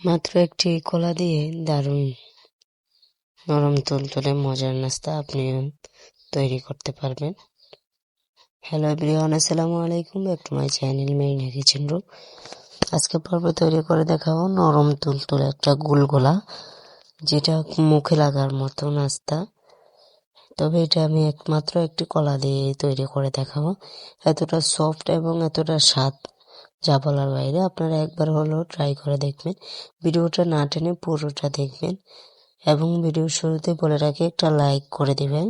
মাত্র একটি কলা দিয়ে দারুণ নরম তুলতুলে মজার নাস্তা আপনি তৈরি করতে পারবেন। হ্যালো এভরিওয়ান আসসালামু আলাইকুম back to my channel Marina kitchen room আজকে পর্ব তৈরি করে দেখাবো নরম তুলতুলে একটা গুলগোলা, যেটা মুখে লাগার মতো নাস্তা। তবে এটা আমি একমাত্র একটি কলা দিয়ে তৈরি করে দেখাবো। এতটা সফট এবং এতটা স্বাদ যা বলার বাইরে, আপনারা একবার হলেও ট্রাই করে দেখবেন। ভিডিওটা না টেনে পুরোটা দেখবেন এবং ভিডিওর শুরুতে বলে রাখি, একটা লাইক করে দিবেন।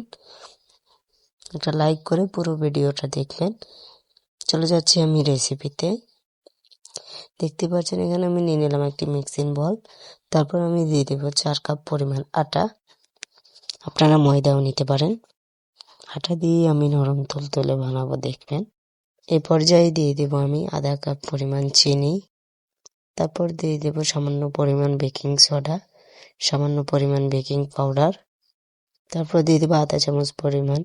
একটা লাইক করে পুরো ভিডিওটা দেখবেন। চলে যাচ্ছি আমি রেসিপিতে দেখতে পাচ্ছেন, এখানে আমি নিয়ে নিলাম একটি মিক্সিং বল তারপর আমি দিয়ে দেব চার কাপ পরিমাণ আটা। আপনারা ময়দাও নিতে পারেন। আটা দিয়ে আমি নরম তুলতুলে বানাবো, দেখবেন। এই পর্যায়ে দিয়ে দেব আমি আধা কাপ পরিমাণ চিনি। তারপর দিয়ে দেব সামান্য পরিমাণ বেকিং সোডা, সামান্য পরিমাণ বেকিং পাউডার। তারপর দিয়ে দেবো আধা চামচ পরিমাণ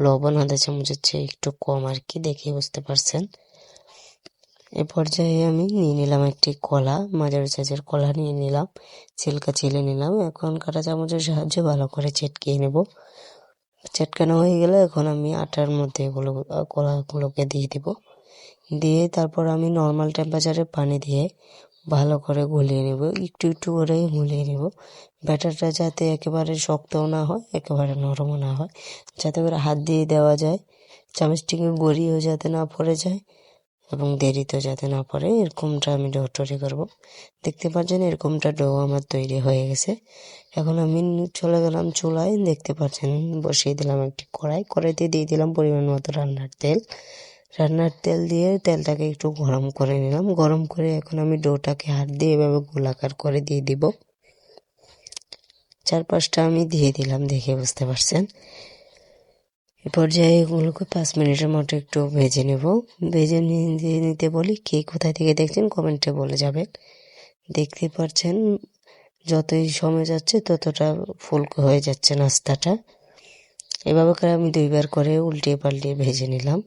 লবণ, আধা চামচের চেয়ে একটু কম আর কি, দেখে বুঝতে পারছেন? এ পর্যায়ে আমি নিয়ে নিলাম একটি কলা, মাঝারি সাইজের কলা নিয়ে নিলাম, ছিলকা ছিলে নিলাম। এখন কাটা চামচের সাহায্যে ভালো করে চেটকিয়ে নেব। চেটকানো হয়ে গেলে? এখন আমি আটার মধ্যে এগুলো কলাগুলোকে দিয়ে দিব। দিয়ে তারপর আমি নর্মাল টেম্পারেচারে পানি দিয়ে ভালো করে গুলিয়ে নেব। একটু একটু করে গুলিয়ে নেব। ব্যাটারটা যাতে একেবারে শক্তও না হয়, একেবারে নরমও না হয়। যাতে করে হাত দিয়ে দেওয়া যায়। চামচটিকে গড়িয়েও যাতে না পড়ে যায়। এবং দেরিতে যাতে না পড়ে, এরকমটা আমি ডো তৈরি করব। দেখতে পাচ্ছেন, এরকমটা ডো আমার তৈরি হয়ে গেছে। এখন আমি চলে গেলাম চুলায়। দেখতে পাচ্ছেন, বসিয়ে দিলাম একটি কড়াই। কড়াইতে দিয়ে দিলাম পরিমাণ মতো রান্নার তেল। রান্নার তেল দিয়ে তেলটাকে একটু গরম করে নিলাম। গরম করে এখন আমি ডোটাকে হাত দিয়ে এভাবে গোলাকার করে দিয়ে দিব। চার পাঁচটা আমি দিয়ে দিলাম দেখে বুঝতে পারছেন। এ পর্যায়ে এগুলোকে পাঁচ মিনিটের মতো একটু ভেজে নেব। ভেজে নিয়ে নিতে বলি কে কোথায় থেকে দেখছেন কমেন্টে বলে যাবেন। দেখতে পাচ্ছেন যতই সময় যাচ্ছে ততটা ফুলকো হয়ে যাচ্ছে নাস্তাটা। এভাবে করে আমি দুইবার করে উল্টিয়ে পাল্টিয়ে ভেজে নিলাম।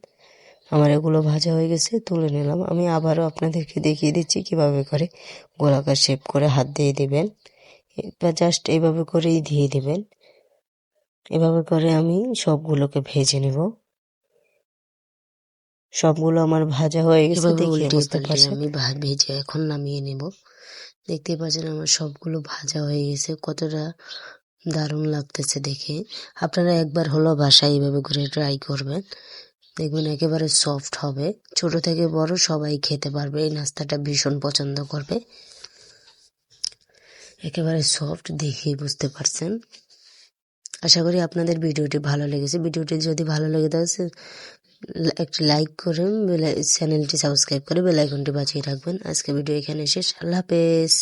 আমার এগুলো ভাজা হয়ে গেছে, তুলে নিলাম। আমি আবারও আপনাদেরকে দেখিয়ে দিচ্ছি কীভাবে করে গোলাকার শেপ করে হাত দিয়ে দেবেন। বা জাস্ট এইভাবে করেই দিয়ে দিবেন। এভাবে করে আমি সবগুলোকে ভেজে নেব। সবগুলো আমার ভাজা হয়ে গেছে দেখে বুঝতে পারছি আমি ভেজে এখন নামিয়ে নেব। দেখতে পাচ্ছেন আমার সবগুলো ভাজা হয়ে গেছে কতটা দারুণ লাগতেছে দেখে। আপনারা একবার হলো বাসায় এইভাবে করে ট্রাই করবেন। দেখবেন একেবারে সফট হবে। ছোট থেকে বড় সবাই খেতে পারবে এই নাস্তাটা ভীষণ পছন্দ করবে। একেবারে সফট দেখেই বুঝতে পারছেন। আশা করি আপনাদের ভিডিওটি ভালো লেগেছে। ভিডিওটি যদি ভালো লেগে থাকে একটি লাইক করে চ্যানেলটি সাবস্ক্রাইব করে বেলাইকনটি বাঁচিয়ে রাখবেন। আজকে ভিডিও এখানে শেষ। আল্লাহ হাফেজ।